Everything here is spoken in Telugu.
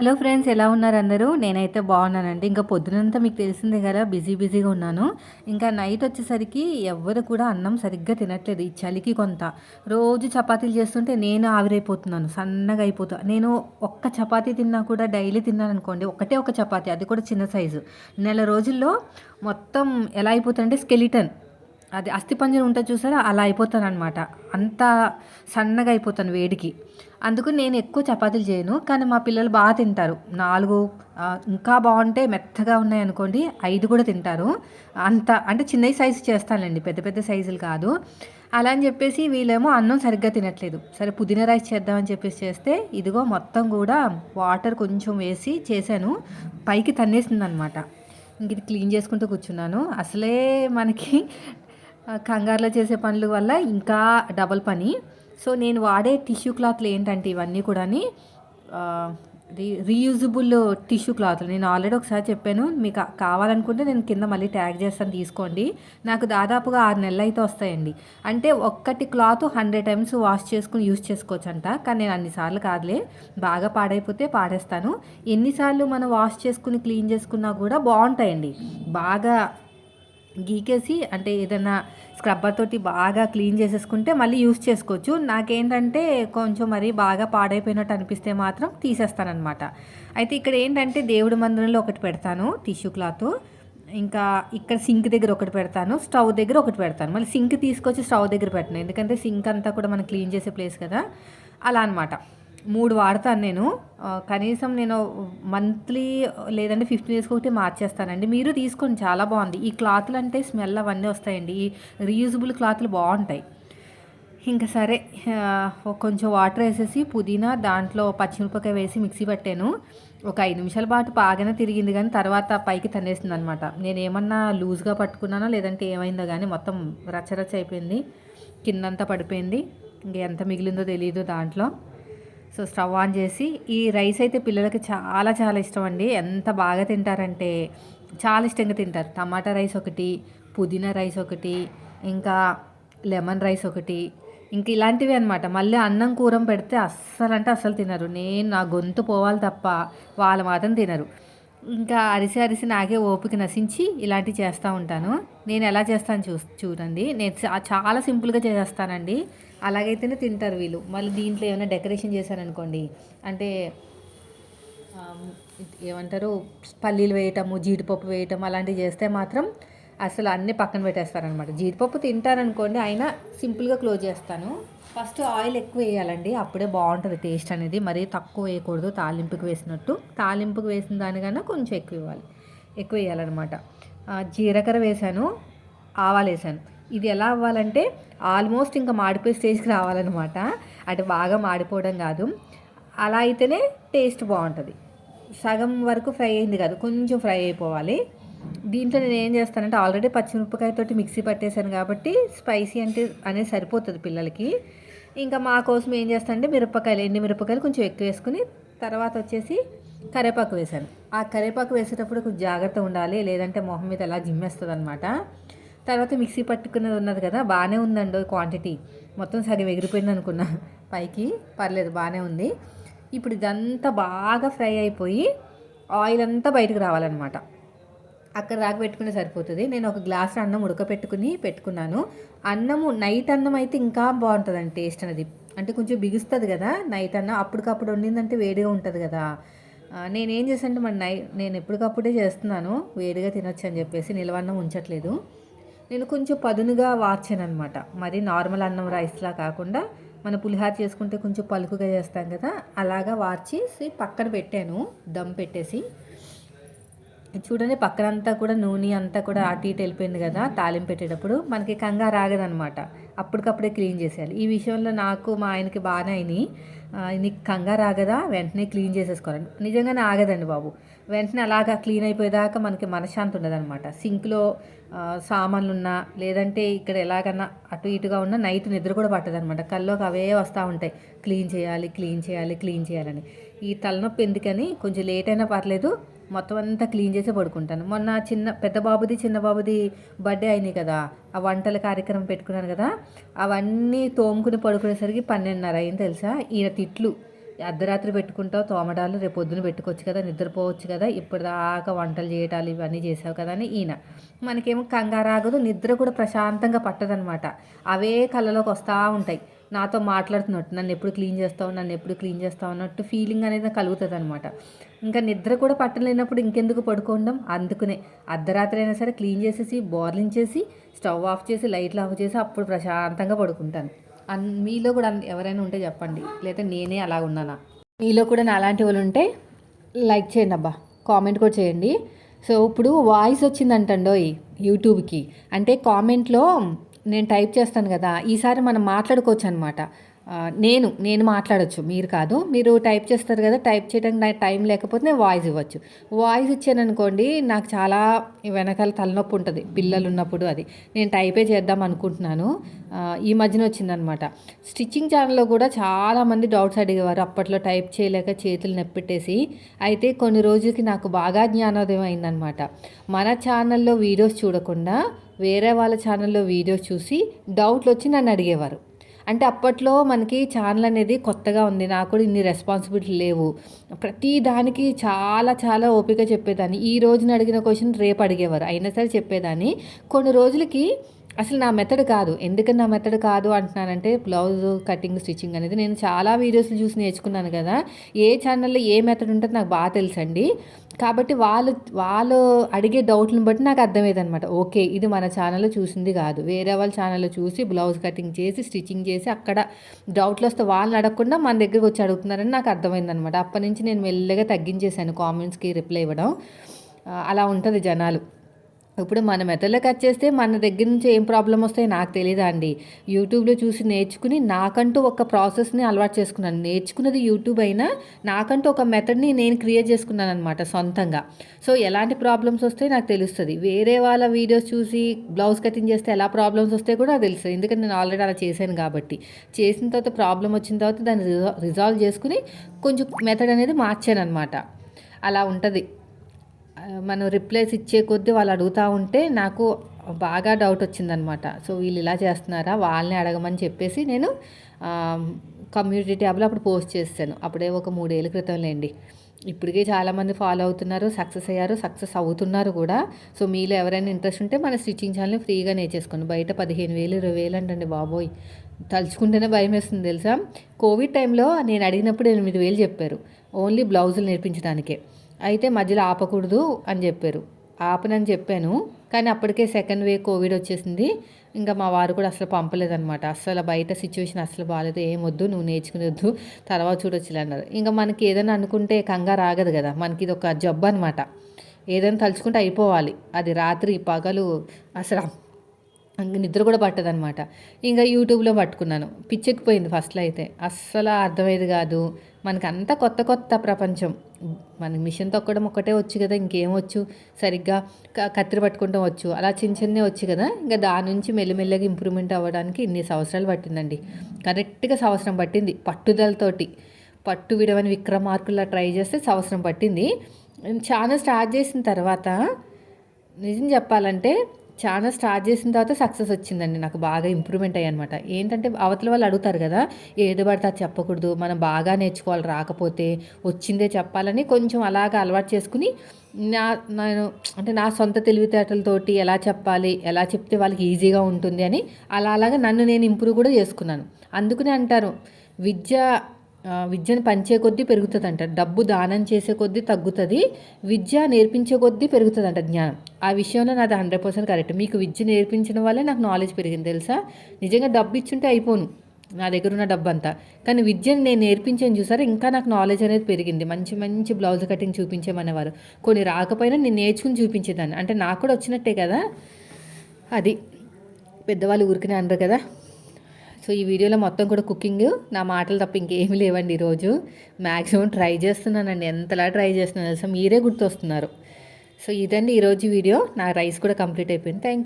హలో ఫ్రెండ్స్ ఎలా ఉన్నారు అందరూ? నేనైతే బాగున్నానండి. ఇంకా పొద్దునంతా మీకు తెలిసిందే కదా బిజీ బిజీగా ఉన్నాను. ఇంకా నైట్ వచ్చేసరికి ఎవ్వరు కూడా అన్నం సరిగ్గా తినట్లేదు ఈ చలికి కొంత. రోజు చపాతీలు చేస్తుంటే నేను ఆవిరైపోతున్నాను సన్నగా అయిపోతా. నేను ఒక్క చపాతీ తిన్నా కూడా డైలీ తిన్నాను అనుకోండి ఒకటే ఒక చపాతీ అది కూడా చిన్న సైజు. నెల రోజుల్లో మొత్తం ఎలా అయిపోతుందంటే స్కెలిటన్. అది అస్థిపంజరం ఉంటుంది చూసారా? అలా అయిపోతాను అనమాట అంత సన్నగా అయిపోతాను వేడికి. అందుకు నేను ఎక్కువ చపాతీలు చేయను. కానీ మా పిల్లలు బాగా తింటారు. నాలుగు ఇంకా బాగుంటే మెత్తగా ఉన్నాయి అనుకోండి ఐదు కూడా తింటారు. అంత అంటే చిన్న సైజు చేస్తానండి పెద్ద పెద్ద సైజులు కాదు. అలా అని చెప్పేసి వీళ్ళేమో అన్నం సరిగ్గా తినట్లేదు. సరే పుదీనా రైస్ చేద్దామని చెప్పేసి చేస్తే ఇదిగో మొత్తం కూడా వాటర్ కొంచెం వేసి చేశాను. పైకి తన్నేసింది అనమాట ఇంక ఇది క్లీన్ చేసుకుంటూ కూర్చున్నాను. అసలే మనకి కంగారులో చేసే పనుల వల్ల ఇంకా డబల్ పని. సో నేను వాడే టిష్యూ క్లాత్లు ఏంటంటే ఇవన్నీ కూడా రీ రీయూజబుల్ టిష్యూ క్లాత్లు. నేను ఆల్రెడీ ఒకసారి చెప్పాను మీకు కావాలనుకుంటే నేను కింద మళ్ళీ ట్యాగ్ చేస్తాను తీసుకోండి. నాకు దాదాపుగా ఆరు నెలలు అయితే వస్తాయండి. అంటే ఒక్కటి క్లాత్ హండ్రెడ్ టైమ్స్ వాష్ చేసుకుని యూజ్ చేసుకోవచ్చు అంట కానీ నేను అన్నిసార్లు కాదులే బాగా పాడైపోతే పాడేస్తాను. ఎన్నిసార్లు మనం వాష్ చేసుకుని క్లీన్ చేసుకున్నా కూడా బాగుంటాయండి. బాగా గీకేసి అంటే ఏదైనా స్క్రబ్బర్ తోటి బాగా క్లీన్ చేసేసుకుంటే మళ్ళీ యూస్ చేసుకోవచ్చు. నాకేంటంటే కొంచెం మరి బాగా పాడైపోయినట్టు అనిపిస్తే మాత్రం తీసేస్తానమాట అయితే ఇక్కడ ఏంటంటే దేవుడి మందిరంలో ఒకటి పెడతాను టిష్యూ క్లాత్ ఇంకా ఇక్కడ సింక్ దగ్గర ఒకటి పెడతాను స్టవ్ దగ్గర ఒకటి పెడతాను. మళ్ళీ సింక్ తీసుకొచ్చి స్టవ్ దగ్గర పెట్టను. ఎందుకంటే సింక్ అంతా కూడా మనం క్లీన్ చేసే ప్లేస్ కదా. అలా అనమాట మూడు వాడతాను నేను. కనీసం నేను మంత్లీ లేదంటే ఫిఫ్టీన్ డేస్కి ఒకటి మార్చేస్తానండి. మీరు తీసుకోండి చాలా బాగుంది. ఈ క్లాత్లు అంటే స్మెల్ అవన్నీ వస్తాయండి. ఈ రీయూజబుల్ క్లాత్లు బాగుంటాయి. ఇంకా సరే కొంచెం వాటర్ వేసేసి పుదీనా దాంట్లో పచ్చిమిరపకాయ వేసి మిక్సీ పట్టాను. ఒక ఐదు నిమిషాల పాటు బాగానే తిరిగింది కానీ తర్వాత పైకి తన్నేసింది అనమాట నేను ఏమన్నా లూజ్గా పట్టుకున్నానో లేదంటే ఏమైందో కానీ మొత్తం రచ్చరచ్చ అయిపోయింది. కిందంతా పడిపోయింది. ఇంక ఎంత మిగిలిందో తెలియదు దాంట్లో. సో స్టవ్ ఆన్ చేసి ఈ రైస్ అయితే పిల్లలకి చాలా చాలా ఇష్టం అండి ఎంత బాగా తింటారంటే చాలా ఇష్టంగా తింటారు. టమాటా రైస్ ఒకటి పుదీనా రైస్ ఒకటి ఇంకా లెమన్ రైస్ ఒకటి. ఇంక ఇలాంటివి అనమాట మళ్ళీ అన్నం కూరం పెడితే అస్సలు అంటే అస్సలు తినరు. నేను నా గొంతు పోవాలి తప్ప వాళ్ళు మాత్రం తినరు. ఇంకా అరిసి అరిసి నాకే ఓపిక నశించి ఇలాంటివి చేస్తూ ఉంటాను. నేను ఎలా చేస్తాను చూ చూడండి. నేను చాలా సింపుల్గా చేస్తానండి. అలాగైతేనే తింటారు వీళ్ళు. మళ్ళీ దీంట్లో ఏమైనా డెకరేషన్ చేశారనుకోండి అంటే ఏమంటారు పల్లీలు వేయటము జీడిపప్పు వేయటం అలాంటివి చేస్తే మాత్రం అసలు అన్నీ పక్కన పెట్టేస్తారనమాట జీడిపప్పు తింటారనుకోండి అయినా సింపుల్గా క్లోజ్ చేస్తాను. ఫస్ట్ ఆయిల్ ఎక్కువ వేయాలండి అప్పుడే బాగుంటుంది టేస్ట్ అనేది. మరీ తక్కువ వేయకూడదు తాలింపుకి వేసినట్టు. తాలింపుకి వేసిన దానికన్నా కొంచెం ఎక్కువ ఇవ్వాలి. ఎక్కువ వేయాలన్నమాట. జీలకర్ర వేసాను ఆవాలు వేసాను. ఇది ఎలా అవ్వాలంటే ఆల్మోస్ట్ ఇంకా మాడిపోయే స్టేజ్కి రావాలన్నమాట. అంటే బాగా మాడిపోవడం కాదు. అలా అయితేనే టేస్ట్ బాగుంటుంది. సగం వరకు ఫ్రై అయింది కాదు కొంచెం ఫ్రై అయిపోవాలి. దీంట్లో నేను ఏం చేస్తానంటే ఆల్రెడీ పచ్చిమిరపకాయతోటి మిక్సీ పట్టేశాను కాబట్టి స్పైసీ అంటే అనేది సరిపోతుంది పిల్లలకి. ఇంకా మా కోసం ఏం చేస్తానంటే మిరపకాయలు ఎండి మిరపకాయలు కొంచెం ఎక్కువ వేసుకుని తర్వాత వచ్చేసి కరేపాకు వేశాను. ఆ కరేపాకు వేసేటప్పుడు కొంచెం జాగ్రత్త ఉండాలి లేదంటే మొహం మీద ఎలా జిమ్మేస్తుంది అనమాట తర్వాత మిక్సీ పట్టుకున్నది ఉన్నది కదా బాగానే ఉందండి క్వాంటిటీ మొత్తం సగం ఎగిరిపోయింది అనుకున్నా. పైకి పర్లేదు బాగానే ఉంది. ఇప్పుడు ఇదంతా బాగా ఫ్రై అయిపోయి ఆయిల్ అంతా బయటకు రావాలన్నమాట. అక్కడ రాక పెట్టుకునే సరిపోతుంది. నేను ఒక గ్లాస్ అన్నం ఉడకపెట్టుకుని పెట్టుకున్నాను. అన్నము నైట్ అన్నం అయితే ఇంకా బాగుంటుందండి టేస్ట్ అనేది. అంటే కొంచెం బిగుస్తుంది కదా నైట్ అన్నం అప్పటికప్పుడు వండిందంటే వేడిగా ఉంటుంది కదా. నేనేం చేశానంటే మన నై నేను ఎప్పటికప్పుడే చేస్తున్నాను. వేడిగా తినొచ్చు అని చెప్పేసి నిలవన్నం ఉంచట్లేదు. నేను కొంచెం పదునుగా వార్చాను అనమాట మరి నార్మల్ అన్నం రైస్లా కాకుండా మన పులిహార చేసుకుంటే కొంచెం పలుకుగా చేస్తాం కదా అలాగా వార్చేసి పక్కన పెట్టాను దమ్ పెట్టేసి. చూడండి పక్కనంతా కూడా నూనె అంతా కూడా అటు ఇటు వెళ్ళిపోయింది కదా తాలింపు పెట్టేటప్పుడు మనకి కంగారు ఆగదనమాట అప్పటికప్పుడే క్లీన్ చేసేయాలి. ఈ విషయంలో నాకు మా ఆయనకి బాగానే అయినాయి. నీకు కంగారు ఆగదా? వెంటనే క్లీన్ చేసేసుకోవాలి నిజంగానే ఆగదండి బాబు. వెంటనే అలాగా క్లీన్ అయిపోయేదాకా మనకి మనశ్శాంతి ఉండదన్నమాట. సింక్లో సామాన్లు ఉన్నా లేదంటే ఇక్కడ ఎలాగన్నా అటు ఇటుగా ఉన్న నైట్ నిద్ర కూడా పట్టదనమాట కల్లోకి అవే వస్తూ ఉంటాయి. క్లీన్ చేయాలి క్లీన్ చేయాలి క్లీన్ చేయాలని. ఈ తలనొప్పి ఎందుకని? కొంచెం లేట్ అయినా పర్లేదు. మొత్తం అంతా క్లీన్ చేసి పడుకుంటాను. మొన్న చిన్న పెద్ద బాబుది చిన్న బాబుది బర్త్డే అయినాయి కదా. ఆ వంటల కార్యక్రమం పెట్టుకున్నాను కదా. అవన్నీ తోముకుని పడుకునేసరికి పన్నెండున్నర అయింది తెలుసా? ఈయన తిట్లు. అర్ధరాత్రి పెట్టుకుంటావు తోమడాలు రేపు పొద్దున పెట్టుకోవచ్చు కదా నిద్రపోవచ్చు కదా. ఇప్పటిదాకా వంటలు చేయటాలు ఇవన్నీ చేసావు కదా అని ఈయన. మనకేమో కంగారాగదు నిద్ర కూడా ప్రశాంతంగా పట్టదనమాట. అవే కళ్ళలోకి వస్తూ ఉంటాయి. నాతో మాట్లాడుతున్నట్టు నన్ను ఎప్పుడు క్లీన్ చేస్తావు నన్ను ఎప్పుడు క్లీన్ చేస్తావు అన్నట్టు ఫీలింగ్ అనేది కలుగుతుంది అనమాట ఇంకా నిద్ర కూడా పట్టలేనప్పుడు ఇంకెందుకు పడుకోవడం అందుకునే. అర్ధరాత్రి అయినా సరే క్లీన్ చేసేసి బోర్లించేసి స్టవ్ ఆఫ్ చేసి లైట్లు ఆఫ్ చేసి అప్పుడు ప్రశాంతంగా పడుకుంటాను. అన్ మీలో కూడా అన్- ఎవరైనా ఉంటే చెప్పండి. లేదా నేనే అలా ఉన్నానా? మీలో కూడా నా అలాంటి వాళ్ళు ఉంటే లైక్ చేయండి అబ్బా. కామెంట్ కూడా చేయండి. సో ఇప్పుడు వాయిస్ వచ్చిందంటండోయ్ యూట్యూబ్కి. అంటే కామెంట్లో నేను టైప్ చేస్తాను కదా ఈసారి మనం మాట్లాడుకోవచ్చు అనమాట నేను నేను మాట్లాడొచ్చు మీరు కాదు. మీరు టైప్ చేస్తారు కదా టైప్ చేయడానికి నాకు టైం లేకపోతే నేను వాయిస్ ఇవ్వచ్చు. వాయిస్ ఇచ్చాను అనుకోండి నాకు చాలా వెనకాల తలనొప్పి ఉంటుంది పిల్లలు ఉన్నప్పుడు అది. నేను టైపే చేద్దాం అనుకుంటున్నాను. ఈ మధ్యన వచ్చిందనమాట. స్టిచ్చింగ్ ఛానల్లో కూడా చాలామంది డౌట్స్ అడిగేవారు అప్పట్లో టైప్ చేయలేక చేతులు నెప్పెట్టేసి. అయితే కొన్ని రోజులకి నాకు బాగా జ్ఞానోదయం అయిందనమాట. మన ఛానల్లో వీడియోస్ చూడకుండా వేరే వాళ్ళ ఛానల్లో వీడియోస్ చూసి డౌట్లు వచ్చి నన్ను అడిగేవారు. అంటే అప్పట్లో మనకి ఛానల్ అనేది కొత్తగా ఉంది. నాకు కూడా ఇన్ని రెస్పాన్సిబిలిటీ లేవు. ప్రతి దానికి చాలా చాలా ఓపిక చెప్పేదాన్ని. ఈ రోజున అడిగిన క్వశ్చన్ రేపు అడిగేవారు. అయినా సరే చెప్పేదాన్ని. కొన్ని రోజులకి అసలు నా మెథడ్ కాదు. ఎందుకని నా మెథడ్ కాదు అంటున్నానంటే బ్లౌజ్ కటింగ్ స్టిచ్చింగ్ అనేది నేను చాలా వీడియోస్ చూసి నేర్చుకున్నాను కదా. ఏ ఛానల్లో ఏ మెథడ్ ఉంటుందో నాకు బాగా తెలుసండి. కాబట్టి వాళ్ళు వాళ్ళు అడిగే డౌట్లను బట్టి నాకు అర్థమయ్యేదనమాట ఓకే ఇది మన ఛానల్లో చూసింది కాదు. వేరే వాళ్ళ ఛానల్లో చూసి బ్లౌజ్ కటింగ్ చేసి స్టిచ్చింగ్ చేసి అక్కడ డౌట్లు వస్తే వాళ్ళని అడగకుండా మన దగ్గరకు వచ్చి అడుగుతున్నారని నాకు అర్థమైందనమాట అప్పటి నుంచి నేను మెల్లగా తగ్గించేశాను కామెంట్స్కి రిప్లై ఇవ్వడం. అలా ఉంటుంది జనాలు. ఇప్పుడు మన మెథడ్లో కట్ చేస్తే మన దగ్గర నుంచి ఏం ప్రాబ్లం వస్తాయి నాకు తెలియదా అండి. యూట్యూబ్లో చూసి నేర్చుకుని నాకంటూ ఒక ప్రాసెస్ని అలవాటు చేసుకున్నాను. నేర్చుకున్నది యూట్యూబ్ అయినా నాకంటూ ఒక మెథడ్ని నేను క్రియేట్ చేసుకున్నాను అనమాట సొంతంగా. సో ఎలాంటి ప్రాబ్లమ్స్ వస్తాయి నాకు తెలుస్తుంది. వేరే వాళ్ళ వీడియోస్ చూసి బ్లౌజ్ కటింగ్ చేస్తే ఎలా ప్రాబ్లమ్స్ వస్తాయి కూడా తెలుస్తుంది. ఎందుకంటే నేను ఆల్రెడీ అలా చేశాను కాబట్టి. చేసిన తర్వాత ప్రాబ్లం వచ్చిన తర్వాత దాన్ని రిజా- రిజాల్వ్ చేసుకుని కొంచెం మెథడ్ అనేది మార్చాను అనమాట అలా ఉంటుంది. మనం రిప్లైస్ ఇచ్చే కొద్దీ వాళ్ళు అడుగుతూ ఉంటే నాకు బాగా డౌట్ వచ్చిందనమాట సో వీళ్ళు ఇలా చేస్తున్నారా? వాళ్ళని అడగమని చెప్పేసి నేను కమ్యూనిటీ ట్యాబ్లో అప్పుడు పోస్ట్ చేశాను. అప్పుడే ఒక మూడేళ్ళ క్రితం లేండి. ఇప్పటికే చాలామంది ఫాలో అవుతున్నారు సక్సెస్ అయ్యారు సక్సెస్ అవుతున్నారు కూడా. సో మీలో ఎవరైనా ఇంట్రెస్ట్ ఉంటే మన స్టిచ్చింగ్ ఛానల్ని ఫ్రీగా నేర్చేసుకోండి. బయట పదిహేను వేలు ఇరవై వేలు అంటండి బాబోయ్. తలుచుకుంటేనే భయం వేస్తుంది తెలుసా? కోవిడ్ టైంలో నేను అడిగినప్పుడు ఎనిమిది వేలు చెప్పారు. ఓన్లీ బ్లౌజులు నేర్పించడానికే. అయితే మధ్యలో ఆపకూడదు అని చెప్పారు. ఆపనని చెప్పాను కానీ అప్పటికే సెకండ్ వే కోవిడ్ వచ్చేసింది. ఇంకా మా వారు కూడా అసలు పంపలేదన్నమాట. అసలు బయట సిచ్యువేషన్ అసలు బాగాలేదు ఏం వద్దు నువ్వు నేర్చుకునేవద్దు తర్వాత చూడొచ్చులే అన్నారు. ఇంకా మనకి ఏదైనా అనుకుంటే కంగారు ఆగదు కదా. మనకి ఇది ఒక జబ్బు అనమాట ఏదైనా తలుచుకుంటే అయిపోవాలి. అది రాత్రి పగలు అసలు నిద్ర కూడా పట్టదనమాట ఇంకా యూట్యూబ్లో పట్టుకున్నాను. పిచ్చెక్కిపోయింది ఫస్ట్లో అయితే. అస్సలు అర్థమయ్యేది కాదు. మనకంతా కొత్త కొత్త ప్రపంచం. మనకి మిషన్ తొక్కడం ఒక్కటే వచ్చు కదా ఇంకేం వచ్చు? సరిగ్గా క- కత్తిరి పట్టుకుంటాం వచ్చు. అలా చిన్న చిన్నే వచ్చు కదా ఇంకా దాని నుంచి మెల్లిమెల్లగా ఇంప్రూవ్మెంట్ అవ్వడానికి ఇన్ని సంవత్సరాలు పట్టిందండి. కరెక్ట్గా సంవత్సరం పట్టింది పట్టుదలతోటి. పట్టు విడవని విక్రమార్కులా ట్రై చేస్తే సంవత్సరం పట్టింది. ఛానల్ స్టార్ట్ చేసిన తర్వాత నిజం చెప్పాలంటే ఛానల్ స్టార్ట్ చేసిన తర్వాత సక్సెస్ వచ్చిందండి. నాకు బాగా ఇంప్రూవ్మెంట్ అయ్యనమాట ఏంటంటే అవతల వాళ్ళు అడుగుతారు కదా ఏది పడితే అది చెప్పకూడదు. మనం బాగా నేర్చుకోవాలి. రాకపోతే వచ్చిందే చెప్పాలని కొంచెం అలాగా అలవాటు చేసుకుని నా నేను అంటే నా సొంత తెలివితేటలతోటి ఎలా చెప్పాలి ఎలా చెప్తే వాళ్ళకి ఈజీగా ఉంటుంది అని అలా అలాగా నన్ను నేను ఇంప్రూవ్ కూడా చేసుకున్నాను. అందుకనే అంటారు విద్య విద్యను పంచే కొద్దీ పెరుగుతుంది అంట డబ్బు దానం చేసే కొద్దీ తగ్గుతుంది విద్య నేర్పించే కొద్దీ పెరుగుతుంది అంట జ్ఞానం. ఆ విషయంలో నాది హండ్రెడ్ పర్సెంట్ కరెక్ట్. మీకు విద్య నేర్పించడం వల్లే నాకు నాలెడ్జ్ పెరిగింది తెలుసా? నిజంగా డబ్బు ఇచ్చుంటే అయిపోను నా దగ్గర ఉన్న డబ్బు అంతా కానీ విద్యను నేను నేర్పించాను చూసారా? ఇంకా నాకు నాలెడ్జ్ అనేది పెరిగింది. మంచి మంచి బ్లౌజ్ కటింగ్ చూపించేమనేవారు. కొన్ని రాకపోయినా నేను నేర్చుకుని చూపించేదాన్ని. అంటే నాకు కూడా వచ్చినట్టే కదా. అది. పెద్దవాళ్ళు ఊరికనే అనరు కదా. సో ఈ వీడియోలో మొత్తం కూడా కుకింగ్ నా మాటలు తప్ప ఇంకేమి లేవండి ఈరోజు. మ్యాక్సిమం ట్రై చేస్తున్నానండి. ఎంతలా ట్రై చేస్తున్నాను తెలుసా? మీరే గుర్తొస్తున్నారు. సో ఇదండి ఈరోజు వీడియో. నా రైస్ కూడా కంప్లీట్ అయిపోయింది. Thank you